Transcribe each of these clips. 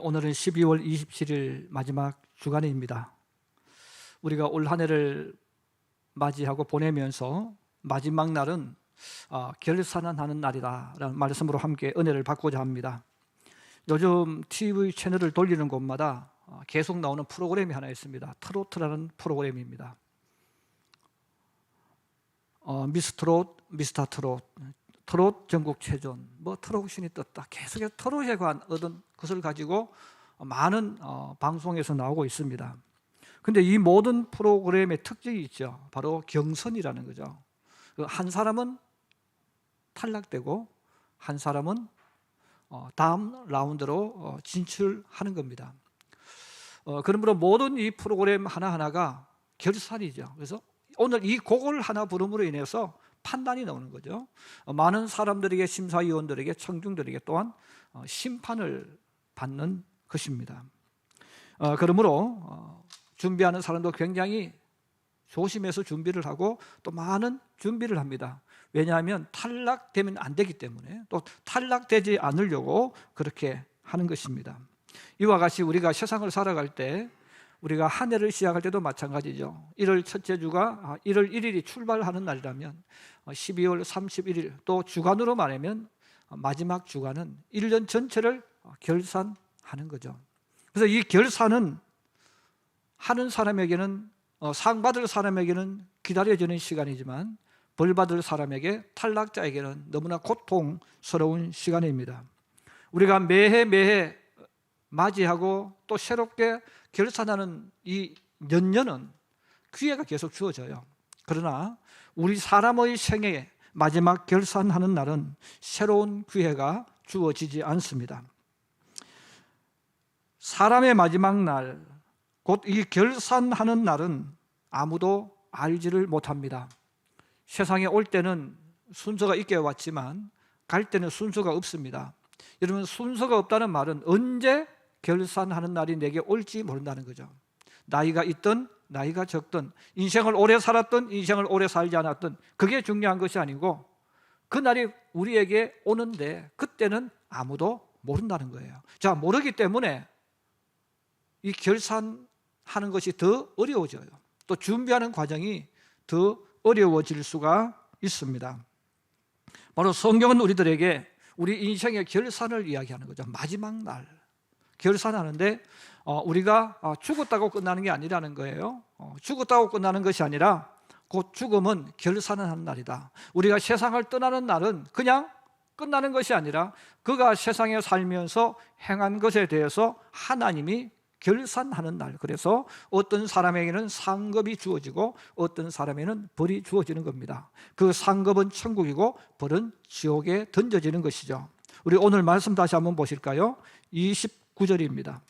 오늘은 12월 27일 마지막 주간입니다. 우리가 올 한 해를 맞이하고 보내면서 마지막 날은 아, 결산하는 날이다라는 말씀으로 함께 은혜를 받고자 합니다. 요즘 TV 채널을 돌리는 곳마다 아, 계속 나오는 프로그램이 하나 있습니다. 트로트라는 프로그램입니다. 어, 미스트롯, 미스터 트롯, 트롯 전국 체전, 뭐 트롯 신이 떴다. 계속해서 트롯에 관한 얻은 것을 가지고 많은 어, 방송에서 나오고 있습니다. 근데 이 모든 프로그램의 특징이 있죠. 바로 경선이라는 거죠. 그한 사람은 탈락되고 한 사람은 어, 다음 라운드로 어, 진출하는 겁니다. 어, 그러므로 모든 이 프로그램 하나하나가 결산이죠. 그래서 오늘 이 곡을 하나 부름으로 인해서 판단이 나오는 거죠. 어, 많은 사람들에게 심사위원들에게 청중들에게 또한 어, 심판을 받는 것입니다. 어, 그러므로 어, 준비하는 사람도 굉장히 조심해서 준비를 하고 또 많은 준비를 합니다. 왜냐하면 탈락되면 안 되기 때문에 또 탈락되지 않으려고 그렇게 하는 것입니다. 이와 같이 우리가 세상을 살아갈 때 우리가 한 해를 시작할 때도 마찬가지죠. 1월 첫째 주가 1월 1일이 출발하는 날이라면 12월 31일 또 주간으로 말하면 마지막 주간은 1년 전체를 결산하는 거죠. 그래서 이 결산은 하는 사람에게는 어, 상 받을 사람에게는 기다려지는 시간이지만 벌 받을 사람에게 탈락자에게는 너무나 고통스러운 시간입니다. 우리가 매해 매해 맞이하고 또 새롭게 결산하는 이 년년은 기회가 계속 주어져요. 그러나 우리 사람의 생애에 마지막 결산하는 날은 새로운 기회가 주어지지 않습니다. 사람의 마지막 날, 곧 이 결산하는 날은 아무도 알지를 못합니다. 세상에 올 때는 순서가 있게 왔지만 갈 때는 순서가 없습니다. 여러분 순서가 없다는 말은 언제 결산하는 날이 내게 올지 모른다는 거죠. 나이가 있든 나이가 적든 인생을 오래 살았든 인생을 오래 살지 않았든 그게 중요한 것이 아니고 그 날이 우리에게 오는데 그때는 아무도 모른다는 거예요. 자, 모르기 때문에 이 결산하는 것이 더 어려워져요. 또 준비하는 과정이 더 어려워질 수가 있습니다. 바로 성경은 우리들에게 우리 인생의 결산을 이야기하는 거죠. 마지막 날 결산하는데 어, 우리가 어, 죽었다고 끝나는 게 아니라는 거예요. 어, 죽었다고 끝나는 것이 아니라 곧 죽음은 결산을 하는 날이다. 우리가 세상을 떠나는 날은 그냥 끝나는 것이 아니라 그가 세상에 살면서 행한 것에 대해서 하나님이 결산하는 날. 그래서 어떤 사람에게는 상급이 주어지고 어떤 사람에게는 벌이 주어지는 겁니다. 그 상급은 천국이고 벌은 지옥에 던져지는 것이죠. 우리 오늘 말씀 다시 한번 보실까요? 29절입니다.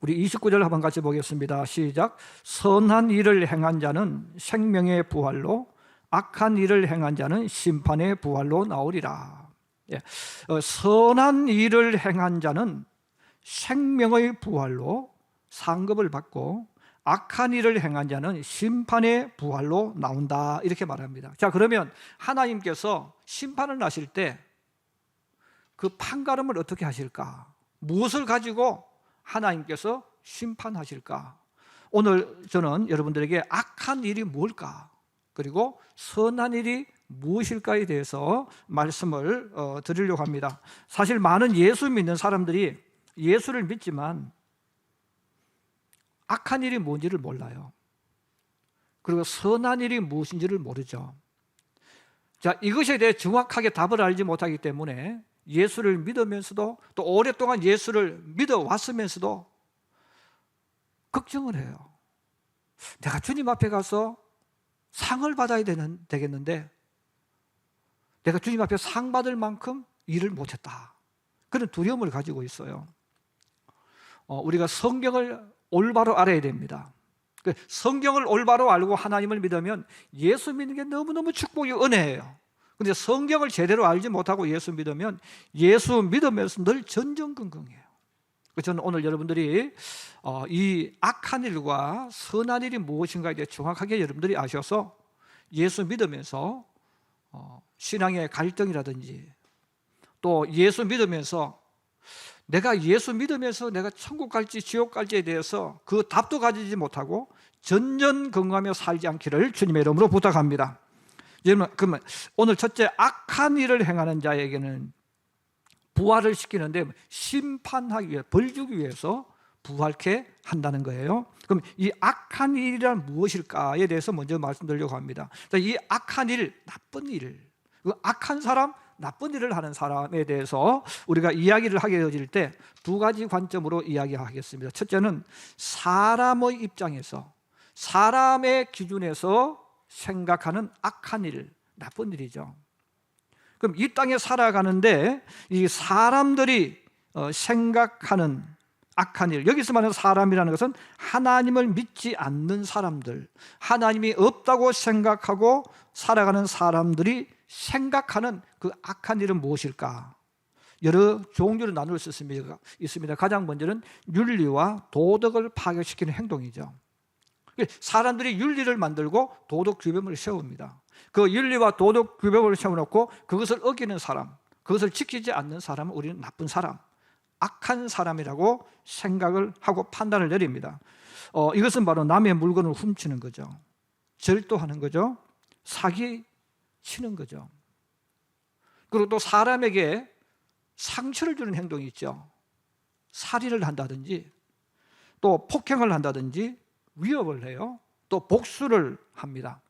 우리 29절 한번 같이 보겠습니다. 시작. 선한 일을 행한 자는 생명의 부활로 악한 일을 행한 자는 심판의 부활로 나오리라. 예. 어, 선한 일을 행한 자는 생명의 부활로 상급을 받고 악한 일을 행한 자는 심판의 부활로 나온다. 이렇게 말합니다. 자, 그러면 하나님께서 심판을 하실 때 그 판가름을 어떻게 하실까? 무엇을 가지고 하나님께서 심판하실까? 오늘 저는 여러분들에게 악한 일이 뭘까? 그리고 선한 일이 무엇일까에 대해서 말씀을 어, 드리려고 합니다. 사실 많은 예수 믿는 사람들이 예수를 믿지만 악한 일이 뭔지를 몰라요. 그리고 선한 일이 무엇인지를 모르죠. 자, 이것에 대해 정확하게 답을 알지 못하기 때문에 예수를 믿으면서도 또 오랫동안 예수를 믿어왔으면서도 걱정을 해요. 내가 주님 앞에 가서 상을 받아야 되는, 되겠는데 내가 주님 앞에 상 받을 만큼 일을 못했다. 그런 두려움을 가지고 있어요. 어, 우리가 성경을 올바로 알아야 됩니다. 그 성경을 올바로 알고 하나님을 믿으면 예수 믿는 게 너무너무 축복이 은혜예요. 근데 성경을 제대로 알지 못하고 예수 믿으면 예수 믿으면서 늘 전전긍긍해요. 저는 오늘 여러분들이 어, 이 악한 일과 선한 일이 무엇인가에 대해 정확하게 여러분들이 아셔서 예수 믿으면서 어, 신앙의 갈등이라든지 또 예수 믿으면서 내가 예수 믿으면서 내가 천국 갈지 지옥 갈지에 대해서 그 답도 가지지 못하고 전전긍긍하며 살지 않기를 주님의 이름으로 부탁합니다. 여러분, 그러면 오늘 첫째 악한 일을 행하는 자에게는 부활을 시키는데 심판하기 위해 벌 주기 위해서 부활케 한다는 거예요. 그럼 이 악한 일이란 무엇일까에 대해서 먼저 말씀드리려고 합니다. 자, 이 악한 일, 나쁜 일, 그 악한 사람, 나쁜 일을 하는 사람에 대해서 우리가 이야기를 하게 되어질 때 두 가지 관점으로 이야기하겠습니다. 첫째는 사람의 입장에서 사람의 기준에서 생각하는 악한 일, 나쁜 일이죠. 그럼 이 땅에 살아가는데 이 사람들이 어, 생각하는 악한 일, 여기서 말하는 사람이라는 것은 하나님을 믿지 않는 사람들, 하나님이 없다고 생각하고 살아가는 사람들이 생각하는 그 악한 일은 무엇일까? 여러 종류로 나눌 수. 있습니다. 가장 먼저는 윤리와 도덕을 파괴시키는 행동이죠. 사람들이 윤리를 만들고 도덕 규범을 세웁니다. 그 윤리와 도덕 규범을 세워놓고 그것을 어기는 사람, 그것을 지키지 않는 사람은 우리는 나쁜 사람, 악한 사람이라고 생각을 하고 판단을 내립니다. 어, 이것은 바로 남의 물건을 훔치는 거죠. 절도하는 거죠. 사기 치는 거죠. 그리고 또 사람에게 상처를 주는 행동이 있죠. 살인을 한다든지 또 폭행을 한다든지 위협을 해요. 또 복수를 합니다.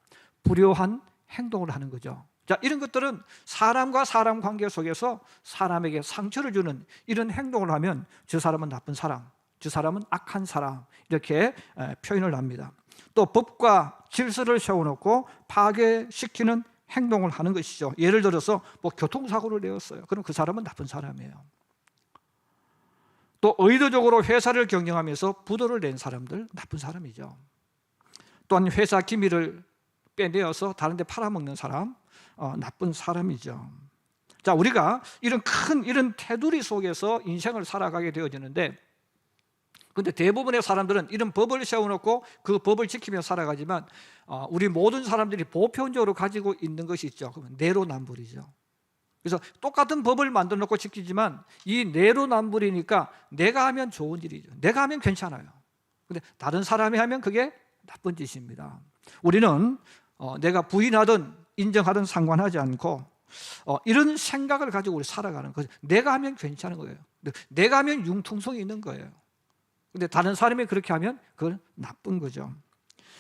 불효한 행동을 하는 거죠. 자, 이런 것들은 사람과 사람 관계 속에서 사람에게 상처를 주는 이런 행동을 하면 저 사람은 나쁜 사람, 저 사람은 악한 사람 이렇게 표현을 합니다. 또 법과 질서를 세워놓고 파괴시키는 행동을 하는 것이죠. 예를 들어서 뭐 교통사고를 내었어요. 그럼 그 사람은 나쁜 사람이에요. 또 의도적으로 회사를 경영하면서 부도를 낸 사람들 나쁜 사람이죠. 또한 회사 기밀을 빼내어서 다른 데 팔아먹는 사람 어, 나쁜 사람이죠. 자, 우리가 이런 큰 이런 테두리 속에서 인생을 살아가게 되어지는데 근데 대부분의 사람들은 이런 법을 세워놓고 그 법을 지키며 살아가지만 어, 우리 모든 사람들이 보편적으로 가지고 있는 것이 있죠. 그러면 내로남불이죠. 그래서 똑같은 법을 만들어 놓고 지키지만 이 내로남불이니까 내가 하면 좋은 일이죠. 내가 하면 괜찮아요. 근데 다른 사람이 하면 그게 나쁜 짓입니다. 우리는 어, 내가 부인하든 인정하든 상관하지 않고 어, 이런 생각을 가지고 우리 살아가는 거죠. 내가 하면 괜찮은 거예요. 내가 하면 융통성이 있는 거예요. 근데 다른 사람이 그렇게 하면 그건 나쁜 거죠.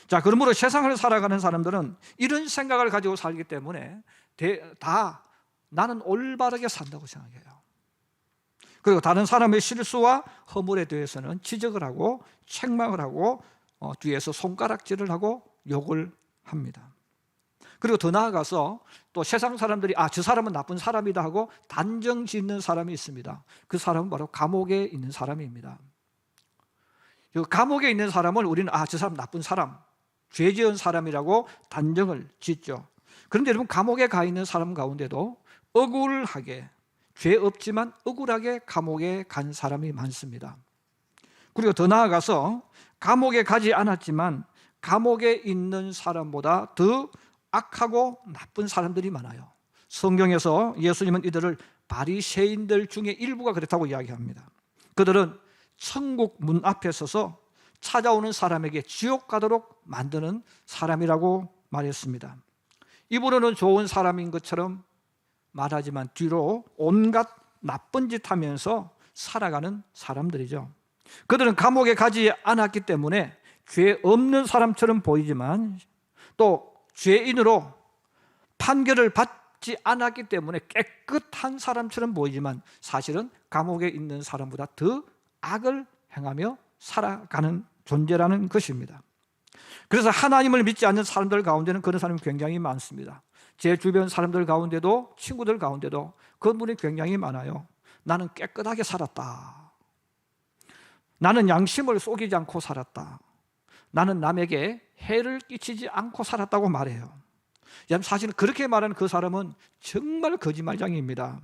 자, 그러므로 세상을 살아가는 사람들은 이런 생각을 가지고 살기 때문에 다 나는 올바르게 산다고 생각해요. 그리고 다른 사람의 실수와 허물에 대해서는 지적을 하고 책망을 하고 어, 뒤에서 손가락질을 하고 욕을 합니다. 그리고 더 나아가서 또 세상 사람들이 아, 저 사람은 나쁜 사람이다 하고 단정 짓는 사람이 있습니다. 그 사람은 바로 감옥에 있는 사람입니다. 감옥에 있는 사람을 우리는 아, 저 사람 나쁜 사람, 죄 지은 사람이라고 단정을 짓죠. 그런데 여러분 감옥에 가 있는 사람 가운데도 억울하게 죄 없지만 억울하게 감옥에 간 사람이 많습니다. 그리고 더 나아가서 감옥에 가지 않았지만 감옥에 있는 사람보다 더 악하고 나쁜 사람들이 많아요. 성경에서 예수님은 이들을 바리새인들 중에 일부가 그렇다고 이야기합니다. 그들은 천국 문 앞에 서서 찾아오는 사람에게 지옥 가도록 만드는 사람이라고 말했습니다. 입으로는 좋은 사람인 것처럼 말하지만 뒤로 온갖 나쁜 짓 하면서 살아가는 사람들이죠. 그들은 감옥에 가지 않았기 때문에 죄 없는 사람처럼 보이지만 또 죄인으로 판결을 받지 않았기 때문에 깨끗한 사람처럼 보이지만 사실은 감옥에 있는 사람보다 더 악을 행하며 살아가는 존재라는 것입니다. 그래서 하나님을 믿지 않는 사람들 가운데는 그런 사람이 굉장히 많습니다. 제 주변 사람들 가운데도 친구들 가운데도 그런 분이 굉장히 많아요. 나는 깨끗하게 살았다. 나는 양심을 속이지 않고 살았다. 나는 남에게 해를 끼치지 않고 살았다고 말해요. 사실은 그렇게 말하는 그 사람은 정말 거짓말장입니다.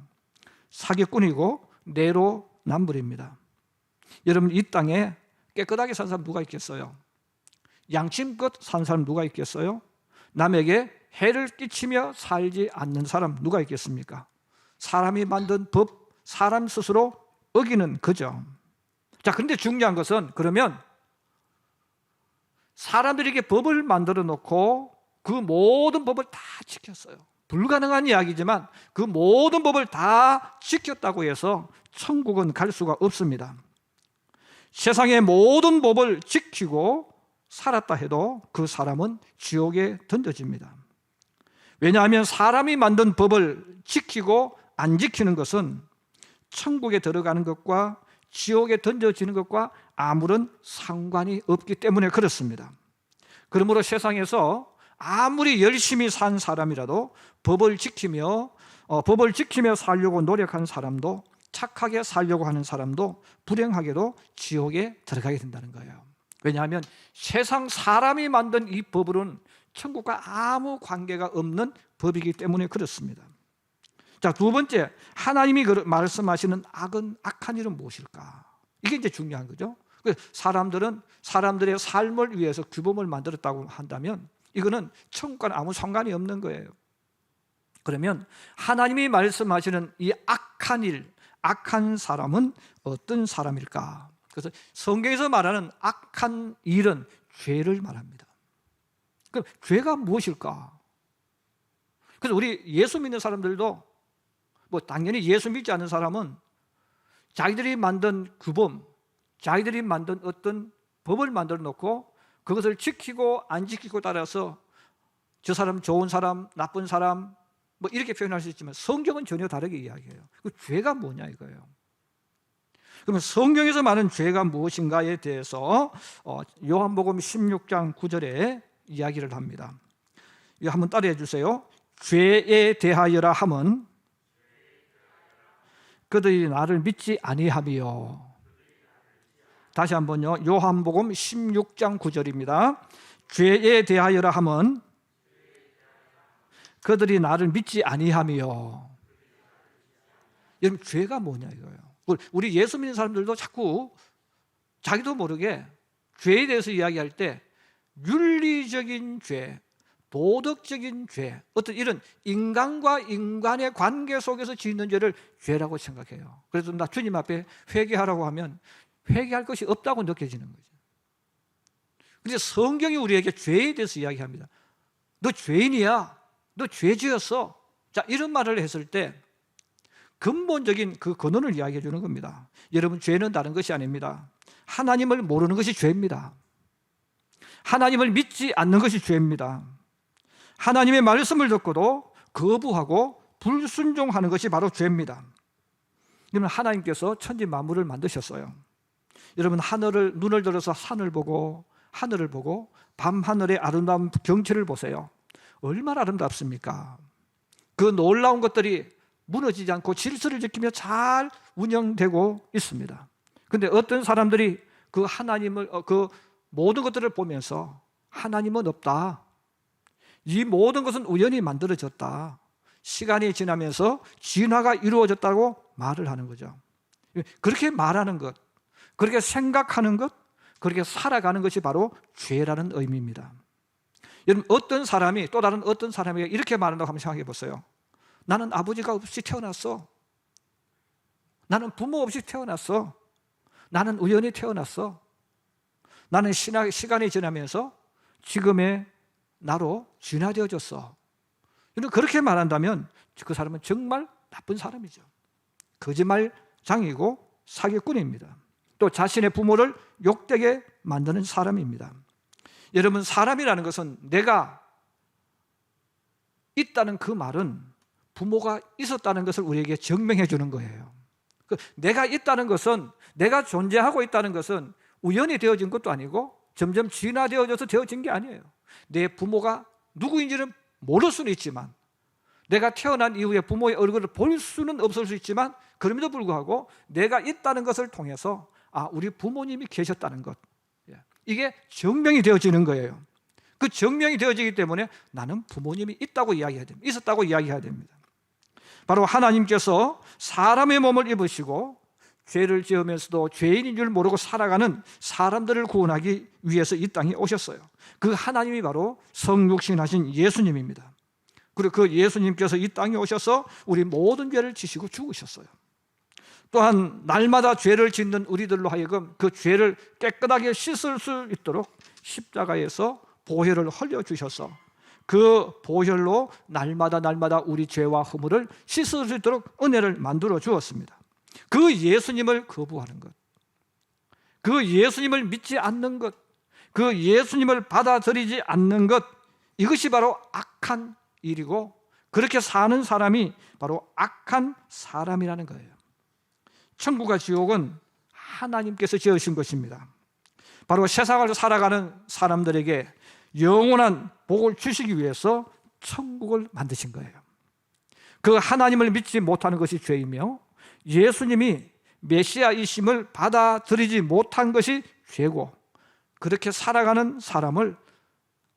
사기꾼이고 내로남불입니다. 여러분 이 땅에 깨끗하게 산 사람 누가 있겠어요? 양심껏 산 사람 누가 있겠어요? 남에게 해를 끼치며 살지 않는 사람 누가 있겠습니까? 사람이 만든 법, 사람 스스로 어기는 거죠. 자, 그런데 중요한 것은 그러면 사람들에게 법을 만들어 놓고 그 모든 법을 다 지켰어요. 불가능한 이야기지만 그 모든 법을 다 지켰다고 해서 천국은 갈 수가 없습니다. 세상의 모든 법을 지키고 살았다 해도 그 사람은 지옥에 던져집니다. 왜냐하면 사람이 만든 법을 지키고 안 지키는 것은 천국에 들어가는 것과 지옥에 던져지는 것과 아무런 상관이 없기 때문에 그렇습니다. 그러므로 세상에서 아무리 열심히 산 사람이라도 법을 지키며 어, 법을 지키며 살려고 노력한 사람도 착하게 살려고 하는 사람도 불행하게도 지옥에 들어가게 된다는 거예요. 왜냐하면 세상 사람이 만든 이 법은 천국과 아무 관계가 없는 법이기 때문에 그렇습니다. 자, 두 번째, 하나님이 말씀하시는 악은 악한 일은 무엇일까? 이게 이제 중요한 거죠. 그 사람들은 사람들의 삶을 위해서 규범을 만들었다고 한다면 이거는 천국과는 아무 상관이 없는 거예요. 그러면 하나님이 말씀하시는 이 악한 일, 악한 사람은 어떤 사람일까? 그래서 성경에서 말하는 악한 일은 죄를 말합니다. 그럼 죄가 무엇일까? 그래서 우리 예수 믿는 사람들도 뭐 당연히 예수 믿지 않는 사람은 자기들이 만든 규범, 자기들이 만든 어떤 법을 만들어 놓고 그것을 지키고 안 지키고 따라서 저 사람 좋은 사람, 나쁜 사람 뭐 이렇게 표현할 수 있지만 성경은 전혀 다르게 이야기해요. 그 죄가 뭐냐 이거예요. 그러면 성경에서 말하는 죄가 무엇인가에 대해서 어, 요한복음 16장 9절에 이야기를 합니다. 한번 따라해 주세요. 죄에 대하여라 함은 그들이 나를 믿지 아니하며 다시 한번요. 요한복음 16장 9절입니다. 죄에 대하여라 함은 그들이 나를 믿지 아니하며 여러분 죄가 뭐냐 이거예요. 우리 예수 믿는 사람들도 자꾸 자기도 모르게 죄에 대해서 이야기할 때 윤리적인 죄, 도덕적인 죄, 어떤 이런 인간과 인간의 관계 속에서 짓는 죄를 죄라고 생각해요. 그래서 나 주님 앞에 회개하라고 하면 회개할 것이 없다고 느껴지는 거죠. 그런데 성경이 우리에게 죄에 대해서 이야기합니다. 너 죄인이야. 너 죄 지었어. 자, 이런 말을 했을 때 근본적인 그 근원을 이야기해 주는 겁니다. 여러분, 죄는 다른 것이 아닙니다. 하나님을 모르는 것이 죄입니다. 하나님을 믿지 않는 것이 죄입니다. 하나님의 말씀을 듣고도 거부하고 불순종하는 것이 바로 죄입니다. 여러분, 하나님께서 천지 만물을 만드셨어요. 여러분, 하늘을, 눈을 들어서 산을 보고, 하늘을 보고, 밤 하늘의 아름다운 경치를 보세요. 얼마나 아름답습니까? 그 놀라운 것들이 무너지지 않고 질서를 지키며 잘 운영되고 있습니다. 근데 어떤 사람들이 그 하나님을, 어, 그 모든 것들을 보면서 하나님은 없다. 이 모든 것은 우연히 만들어졌다. 시간이 지나면서 진화가 이루어졌다고 말을 하는 거죠. 그렇게 말하는 것, 그렇게 생각하는 것, 그렇게 살아가는 것이 바로 죄라는 의미입니다. 여러분 어떤 사람이 또 다른 어떤 사람에게 이렇게 말한다고 한번 생각해 보세요. 나는 아버지가 없이 태어났어. 나는 부모 없이 태어났어. 나는 우연히 태어났어. 나는 시간이 지나면서 지금의 나로 진화되어졌어. 그렇게 말한다면 그 사람은 정말 나쁜 사람이죠. 거짓말장이고 사기꾼입니다. 또 자신의 부모를 욕되게 만드는 사람입니다. 여러분 사람이라는 것은 내가 있다는 그 말은 부모가 있었다는 것을 우리에게 증명해 주는 거예요. 그 내가 있다는 것은 내가 존재하고 있다는 것은 우연히 되어진 것도 아니고 점점 진화되어져서 되어진 게 아니에요. 내 부모가 누구인지는 모를 수는 있지만 내가 태어난 이후에 부모의 얼굴을 볼 수는 없을 수 있지만 그럼에도 불구하고 내가 있다는 것을 통해서 아 우리 부모님이 계셨다는 것 이게 증명이 되어지는 거예요. 그 증명이 되어지기 때문에 나는 부모님이 있다고 이야기해야 됩니다. 있었다고 이야기해야 됩니다. 바로 하나님께서 사람의 몸을 입으시고 죄를 지으면서도 죄인인 줄 모르고 살아가는 사람들을 구원하기 위해서 이 땅에 오셨어요. 그 하나님이 바로 성육신하신 예수님입니다. 그리고 그 예수님께서 이 땅에 오셔서 우리 모든 죄를 지시고 죽으셨어요. 또한 날마다 죄를 짓는 우리들로 하여금 그 죄를 깨끗하게 씻을 수 있도록 십자가에서 보혈을 흘려 주셔서 그 보혈로 날마다 날마다 우리 죄와 허물을 씻을 수 있도록 은혜를 만들어 주었습니다. 그 예수님을 거부하는 것, 그 예수님을 믿지 않는 것, 그 예수님을 받아들이지 않는 것, 이것이 바로 악한 일이고 그렇게 사는 사람이 바로 악한 사람이라는 거예요. 천국과 지옥은 하나님께서 지으신 것입니다. 바로 세상을 살아가는 사람들에게 영원한 복을 주시기 위해서 천국을 만드신 거예요. 그 하나님을 믿지 못하는 것이 죄이며 예수님이 메시아이심을 받아들이지 못한 것이 죄고 그렇게 살아가는 사람을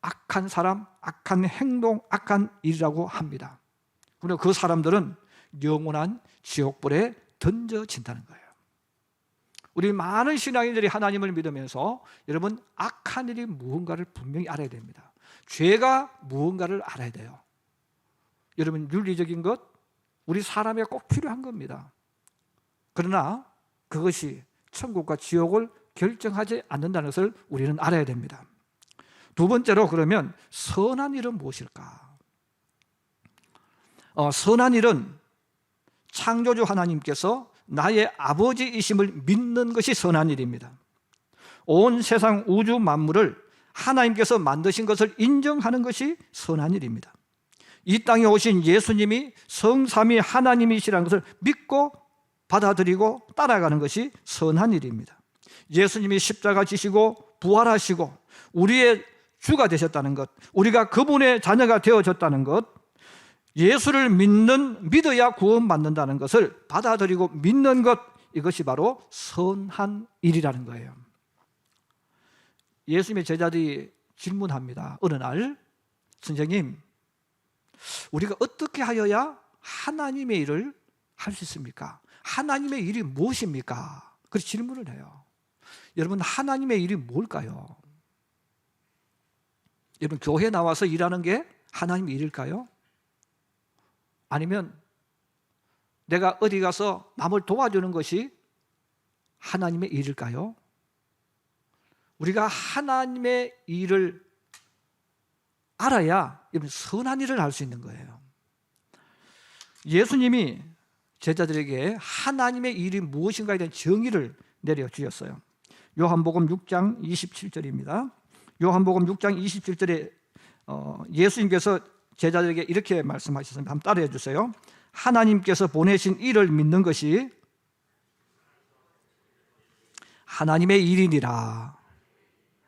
악한 사람, 악한 행동, 악한 일이라고 합니다. 그리고 그 사람들은 영원한 지옥불에 던져진다는 거예요. 우리 많은 신앙인들이 하나님을 믿으면서 여러분 악한 일이 무언가를 분명히 알아야 됩니다. 죄가 무언가를 알아야 돼요. 여러분 윤리적인 것 우리 사람에 꼭 필요한 겁니다. 그러나 그것이 천국과 지옥을 결정하지 않는다는 것을 우리는 알아야 됩니다. 두 번째로 그러면 선한 일은 무엇일까? 어, 선한 일은 창조주 하나님께서 나의 아버지이심을 믿는 것이 선한 일입니다. 온 세상 우주 만물을 하나님께서 만드신 것을 인정하는 것이 선한 일입니다. 이 땅에 오신 예수님이 성삼위 하나님이시라는 것을 믿고 받아들이고 따라가는 것이 선한 일입니다. 예수님이 십자가 지시고 부활하시고 우리의 주가 되셨다는 것, 우리가 그분의 자녀가 되어졌다는 것, 예수를 믿는 믿어야 구원받는다는 것을 받아들이고 믿는 것 이것이 바로 선한 일이라는 거예요. 예수님의 제자들이 질문합니다. 어느 날 선생님 우리가 어떻게 하여야 하나님의 일을 할 수 있습니까? 하나님의 일이 무엇입니까? 그렇게 질문을 해요. 여러분 하나님의 일이 뭘까요? 여러분 교회 나와서 일하는 게 하나님의 일일까요? 아니면 내가 어디 가서 남을 도와주는 것이 하나님의 일일까요? 우리가 하나님의 일을 알아야 선한 일을 할 수 있는 거예요. 예수님이 제자들에게 하나님의 일이 무엇인가에 대한 정의를 내려 주셨어요. 요한복음 6장 27절입니다. 요한복음 6장 27절에 어, 예수님께서 제자들에게 이렇게 말씀하셨습니다. 한번 따라해 주세요. 하나님께서 보내신 일을 믿는 것이 하나님의 일이니라.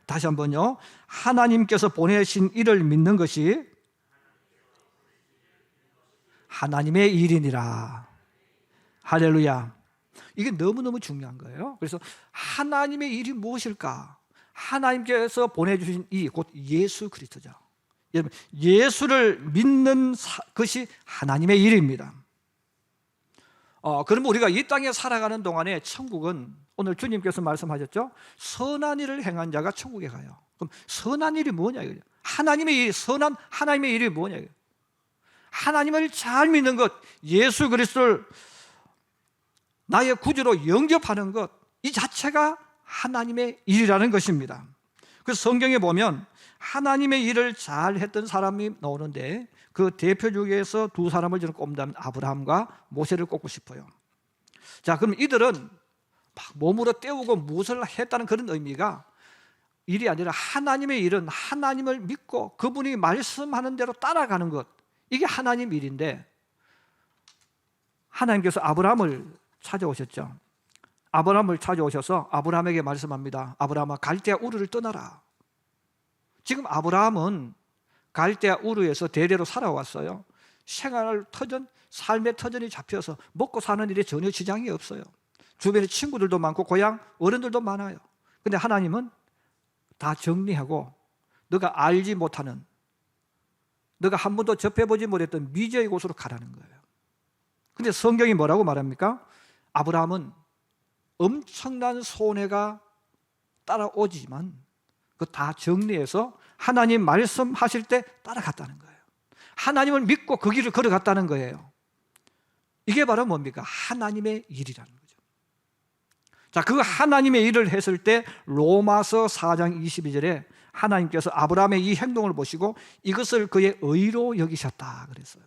다시 한번요. 하나님께서 보내신 일을 믿는 것이 하나님의 일이니라. 할렐루야. 이게 너무너무 중요한 거예요. 그래서 하나님의 일이 무엇일까? 하나님께서 보내주신 이 곧 예수 그리스도죠. 여러분, 예수를 믿는 사, 것이 하나님의 일입니다. 어, 그러면 우리가 이 땅에 살아가는 동안에 천국은 오늘 주님께서 말씀하셨죠. 선한 일을 행한 자가 천국에 가요. 그럼 선한 일이 뭐냐 이거죠. 하나님의 일, 선한 하나님의 일이 뭐냐 이거죠. 하나님을 잘 믿는 것, 예수 그리스도를 나의 구주로 영접하는 것, 이 자체가 하나님의 일이라는 것입니다. 그래서 성경에 보면 하나님의 일을 잘 했던 사람이 나오는데 그 대표 중에서 두 사람을 저는 꼽는다면 아브라함과 모세를 꼽고 싶어요. 자, 그럼 이들은 막 몸으로 때우고 무엇을 했다는 그런 의미가 일이 아니라 하나님의 일은 하나님을 믿고 그분이 말씀하는 대로 따라가는 것. 이게 하나님 일인데 하나님께서 아브라함을 찾아오셨죠. 아브라함을 찾아오셔서 아브라함에게 말씀합니다. 아브라함아 갈대아 우르를 떠나라. 지금 아브라함은 갈대아 우르에서 대대로 살아왔어요. 생활 터전, 삶의 터전이 잡혀서 먹고 사는 일에 전혀 지장이 없어요. 주변에 친구들도 많고 고향 어른들도 많아요. 근데 하나님은 다 정리하고 너가 알지 못하는 너가 한 번도 접해보지 못했던 미지의 곳으로 가라는 거예요. 근데 성경이 뭐라고 말합니까? 아브라함은 엄청난 손해가 따라오지만 그 다 정리해서 하나님 말씀하실 때 따라갔다는 거예요. 하나님을 믿고 그 길을 걸어갔다는 거예요. 이게 바로 뭡니까? 하나님의 일이라는 거죠. 자, 그 하나님의 일을 했을 때 로마서 4장 22절에 하나님께서 아브라함의 이 행동을 보시고 이것을 그의 의로 여기셨다 그랬어요.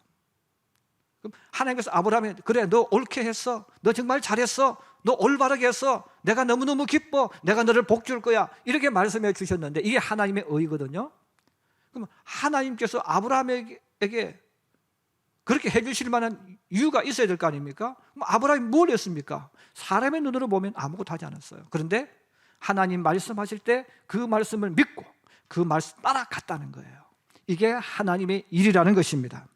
그럼 하나님께서 아브라함에 그래 너 옳게 했어. 너 정말 잘했어. 너 올바르게 했어. 내가 너무너무 기뻐. 내가 너를 복 줄 거야. 이렇게 말씀해 주셨는데 이게 하나님의 의거든요. 그럼 하나님께서 아브라함에게 그렇게 해 주실 만한 이유가 있어야 될 거 아닙니까? 그럼 아브라함이 뭘 했습니까? 사람의 눈으로 보면 아무것도 하지 않았어요. 그런데 하나님 말씀하실 때 그 말씀을 믿고 그 말씀 따라갔다는 거예요. 이게 하나님의 일이라는 것입니다.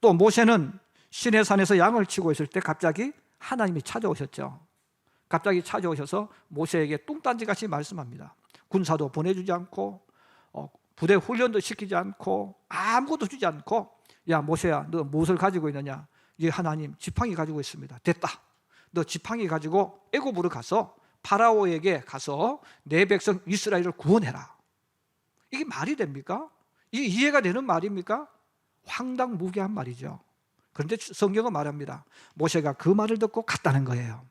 또 모세는 시내 산에서 양을 치고 있을 때 갑자기 하나님이 찾아오셨죠. 갑자기 찾아오셔서 모세에게 뚱딴지 같이 말씀합니다. 군사도 보내주지 않고 어, 부대 훈련도 시키지 않고 아무것도 주지 않고 야 모세야 너 무엇을 가지고 있느냐? 이 하나님 지팡이 가지고 있습니다. 됐다. 너 지팡이 가지고 애굽으로 가서 파라오에게 가서 내 백성 이스라엘을 구원해라. 이게 말이 됩니까? 이게 이해가 되는 말입니까? 황당무계한 말이죠. 그런데 성경은 말합니다. 모세가 그 말을 듣고 갔다는 거예요.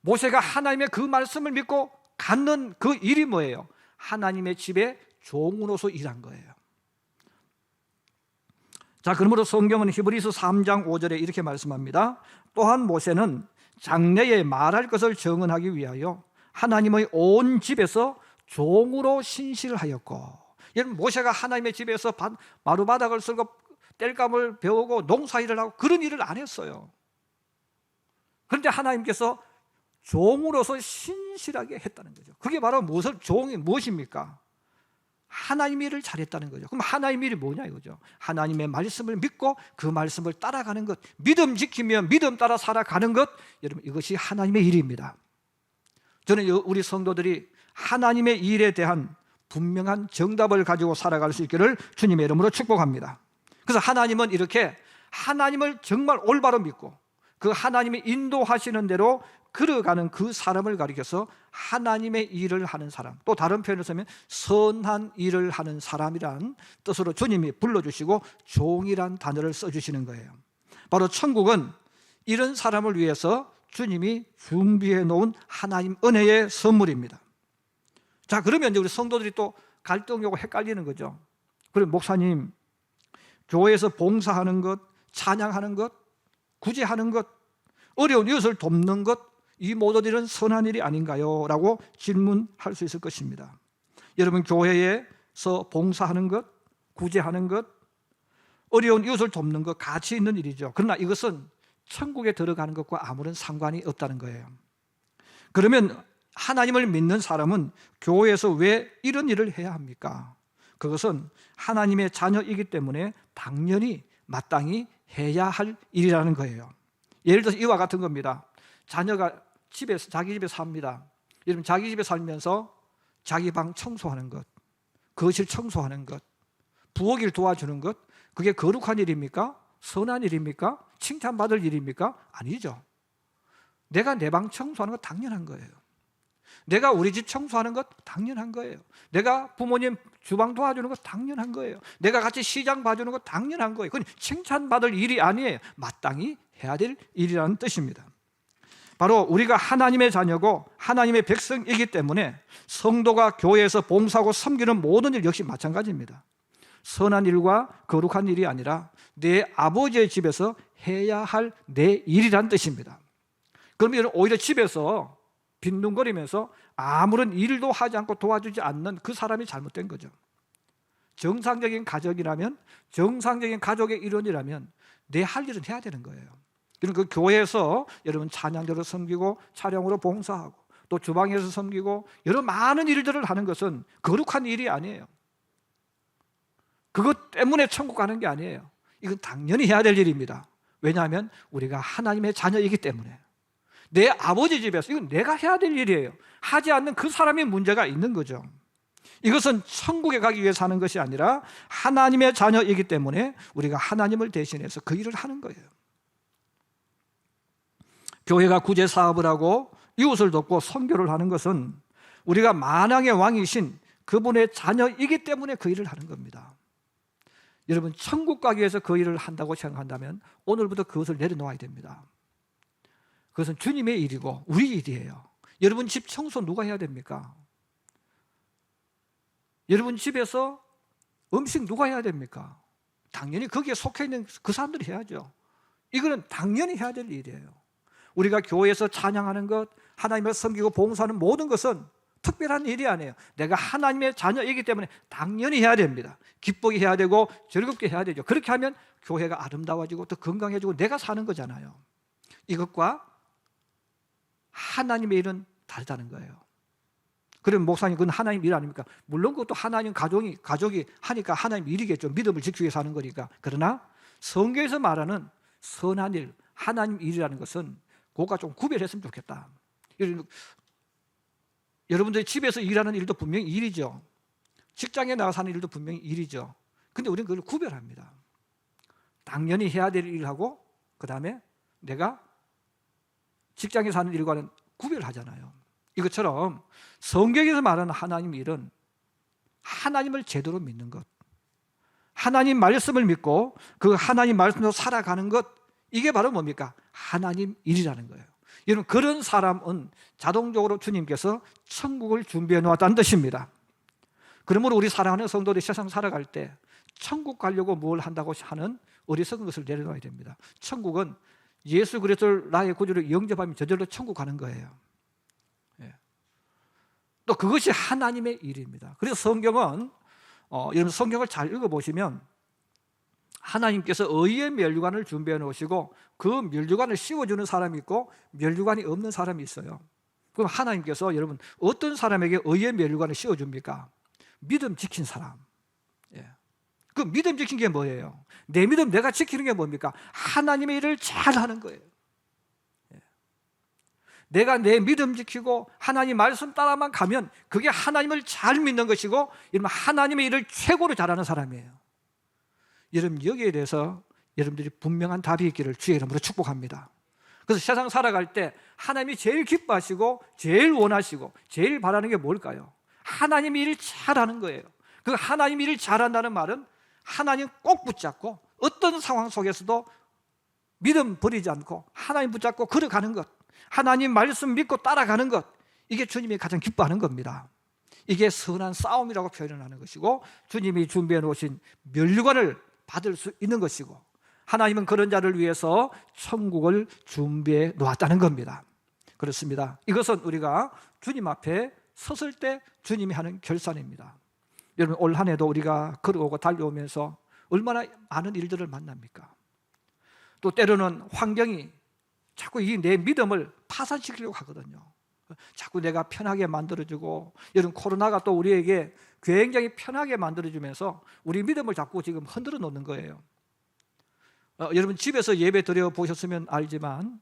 모세가 하나님의 그 말씀을 믿고 갖는 그 일이 뭐예요? 하나님의 집에 종으로서 일한 거예요. 자, 그러므로 성경은 히브리서 3장 5절에 이렇게 말씀합니다. 또한 모세는 장래에 말할 것을 정언하기 위하여 하나님의 온 집에서 종으로 신실을 하였고 여러분 모세가 하나님의 집에서 마루바닥을 쓸고 땔감을 배우고 농사일을 하고 그런 일을 안 했어요. 그런데 하나님께서 종으로서 신실하게 했다는 거죠. 그게 바로 무엇을 종이 무엇입니까? 하나님 일을 잘했다는 거죠. 그럼 하나님 일이 뭐냐 이거죠. 하나님의 말씀을 믿고 그 말씀을 따라가는 것, 믿음 지키며 믿음 따라 살아가는 것, 여러분 이것이 하나님의 일입니다. 저는 우리 성도들이 하나님의 일에 대한 분명한 정답을 가지고 살아갈 수 있기를 주님의 이름으로 축복합니다. 그래서 하나님은 이렇게 하나님을 정말 올바로 믿고 그 하나님이 인도하시는 대로 걸어가는 그 사람을 가리켜서 하나님의 일을 하는 사람 또 다른 표현을 쓰면 선한 일을 하는 사람이란 뜻으로 주님이 불러주시고 종이란 단어를 써주시는 거예요 바로 천국은 이런 사람을 위해서 주님이 준비해 놓은 하나님 은혜의 선물입니다 자 그러면 이제 우리 성도들이 또 갈등이 오고 헷갈리는 거죠 그럼 목사님 교회에서 봉사하는 것 찬양하는 것 구제하는 것 어려운 이웃을 돕는 것 이 모든 일은 선한 일이 아닌가요? 라고 질문할 수 있을 것입니다. 여러분 교회에서 봉사하는 것, 구제하는 것, 어려운 이웃을 돕는 것 가치 있는 일이죠. 그러나 이것은 천국에 들어가는 것과 아무런 상관이 없다는 거예요. 그러면 하나님을 믿는 사람은 교회에서 왜 이런 일을 해야 합니까? 그것은 하나님의 자녀이기 때문에 당연히 마땅히 해야 할 일이라는 거예요. 예를 들어서 이와 같은 겁니다. 자녀가 집에서 자기 집에 삽니다. 여러분 자기 집에 살면서 자기 방 청소하는 것, 거실 청소하는 것, 부엌일 도와주는 것, 그게 거룩한 일입니까? 선한 일입니까? 칭찬받을 일입니까? 아니죠. 내가 내 방 청소하는 것 당연한 거예요. 내가 우리 집 청소하는 것 당연한 거예요. 내가 부모님 주방 도와주는 것 당연한 거예요. 내가 같이 시장 봐주는 것 당연한 거예요. 그건 칭찬받을 일이 아니에요. 마땅히 해야 될 일이라는 뜻입니다. 바로 우리가 하나님의 자녀고 하나님의 백성이기 때문에 성도가 교회에서 봉사하고 섬기는 모든 일 역시 마찬가지입니다. 선한 일과 거룩한 일이 아니라 내 아버지의 집에서 해야 할 내 일이란 뜻입니다. 그러면 오히려 집에서 빈둥거리면서 아무런 일도 하지 않고 도와주지 않는 그 사람이 잘못된 거죠. 정상적인 가족이라면 정상적인 가족의 일원이라면 내 할 일은 해야 되는 거예요. 그럼 그 교회에서 여러분 찬양대로 섬기고 차량으로 봉사하고 또 주방에서 섬기고 여러 많은 일들을 하는 것은 거룩한 일이 아니에요. 그것 때문에 천국 가는 게 아니에요. 이건 당연히 해야 될 일입니다. 왜냐하면 우리가 하나님의 자녀이기 때문에 내 아버지 집에서 이건 내가 해야 될 일이에요. 하지 않는 그 사람이 문제가 있는 거죠. 이것은 천국에 가기 위해 사는 것이 아니라 하나님의 자녀이기 때문에 우리가 하나님을 대신해서 그 일을 하는 거예요. 교회가 구제 사업을 하고 이웃을 돕고 선교를 하는 것은 우리가 만왕의 왕이신 그분의 자녀이기 때문에 그 일을 하는 겁니다. 여러분 천국 가기 위해서 그 일을 한다고 생각한다면 오늘부터 그것을 내려놓아야 됩니다. 그것은 주님의 일이고 우리 일이에요. 여러분 집 청소 누가 해야 됩니까? 여러분 집에서 음식 누가 해야 됩니까? 당연히 거기에 속해 있는 그 사람들이 해야죠. 이거는 당연히 해야 될 일이에요. 우리가 교회에서 찬양하는 것, 하나님을 섬기고 봉사하는 모든 것은 특별한 일이 아니에요. 내가 하나님의 자녀이기 때문에 당연히 해야 됩니다. 기쁘게 해야 되고 즐겁게 해야 되죠. 그렇게 하면 교회가 아름다워지고 또 건강해지고 내가 사는 거잖아요. 이것과 하나님의 일은 다르다는 거예요. 그러면 목사님 그건 하나님 일 아닙니까? 물론 그것도 하나님 가족이 가족이 하니까 하나님 일이겠죠. 믿음을 지키기 위해서 하는 거니까. 그러나 성경에서 말하는 선한 일, 하나님 일이라는 것은 그거가 좀 구별했으면 좋겠다. 여러분들이 집에서 일하는 일도 분명히 일이죠. 직장에 나가서 하는 일도 분명히 일이죠. 근데 우리는 그걸 구별합니다. 당연히 해야 될 일하고 그다음에 내가 직장에서 하는 일과는 구별하잖아요. 이것처럼 성경에서 말하는 하나님 일은 하나님을 제대로 믿는 것. 하나님 말씀을 믿고 그 하나님 말씀으로 살아가는 것 이게 바로 뭡니까? 하나님 일이라는 거예요. 여러분 그런 사람은 자동적으로 주님께서 천국을 준비해 놓았다는 뜻입니다. 그러므로 우리 사랑하는 성도들이 세상 살아갈 때 천국 가려고 뭘 한다고 하는 어리석은 것을 내려놔야 됩니다. 천국은 예수 그리스도를 나의 구주로 영접하면 저절로 천국 가는 거예요. 예. 또 그것이 하나님의 일입니다. 그래서 성경은 어, 여러분 성경을 잘 읽어보시면 하나님께서 의의 멸류관을 준비해 놓으시고 그 멸류관을 씌워주는 사람이 있고 멸류관이 없는 사람이 있어요. 그럼 하나님께서 여러분 어떤 사람에게 의의 멸류관을 씌워줍니까? 믿음 지킨 사람. 예. 그 믿음 지킨 게 뭐예요? 내 믿음 내가 지키는 게 뭡니까? 하나님의 일을 잘 하는 거예요. 예. 내가 내 믿음 지키고 하나님 말씀 따라만 가면 그게 하나님을 잘 믿는 것이고 이러면 하나님의 일을 최고로 잘하는 사람이에요. 여러분 여기에 대해서 여러분들이 분명한 답이 있기를 주의 이름으로 축복합니다. 그래서 세상 살아갈 때 하나님이 제일 기뻐하시고 제일 원하시고 제일 바라는 게 뭘까요? 하나님 일을 잘하는 거예요. 그 하나님 일을 잘한다는 말은 하나님 꼭 붙잡고 어떤 상황 속에서도 믿음 버리지 않고 하나님 붙잡고 걸어가는 것, 하나님 말씀 믿고 따라가는 것, 이게 주님이 가장 기뻐하는 겁니다. 이게 선한 싸움이라고 표현하는 것이고 주님이 준비해 놓으신 멸류관을 받을 수 있는 것이고 하나님은 그런 자를 위해서 천국을 준비해 놓았다는 겁니다. 그렇습니다. 이것은 우리가 주님 앞에 섰을 때 주님이 하는 결산입니다. 여러분 올 한해도 우리가 걸어오고 달려오면서 얼마나 많은 일들을 만납니까? 또 때로는 환경이 자꾸 이 내 믿음을 파산시키려고 하거든요. 자꾸 내가 편하게 만들어주고 여러분 코로나가 또 우리에게 굉장히 편하게 만들어주면서 우리 믿음을 자꾸 지금 흔들어 놓는 거예요. 어, 여러분 집에서 예배 드려 보셨으면 알지만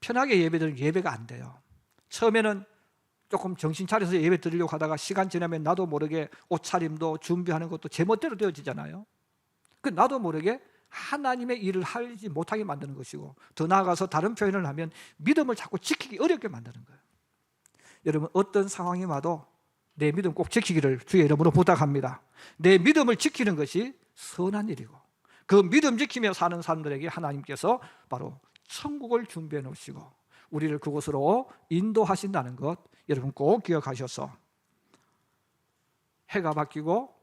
편하게 예배 드리면 예배가 안 돼요. 처음에는 조금 정신 차려서 예배 드리려고 하다가 시간 지나면 나도 모르게 옷차림도 준비하는 것도 제멋대로 되어지잖아요. 그 나도 모르게 하나님의 일을 하지 못하게 만드는 것이고 더 나아가서 다른 표현을 하면 믿음을 자꾸 지키기 어렵게 만드는 거예요. 여러분 어떤 상황이 와도 내 믿음 꼭 지키기를 주의 이름으로 부탁합니다. 내 믿음을 지키는 것이 선한 일이고 그 믿음 지키며 사는 사람들에게 하나님께서 바로 천국을 준비해 놓으시고 우리를 그곳으로 인도하신다는 것 여러분 꼭 기억하셔서 해가 바뀌고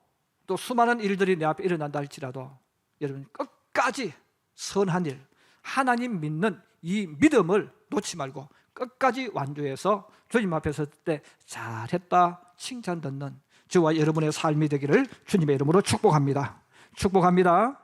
또 수많은 일들이 내 앞에 일어난다 할지라도 여러분 끝까지 선한 일 하나님 믿는 이 믿음을 놓지 말고 끝까지 완주해서 주님 앞에 섰을 때 잘했다 칭찬 듣는 저와 여러분의 삶이 되기를 주님의 이름으로 축복합니다. 축복합니다.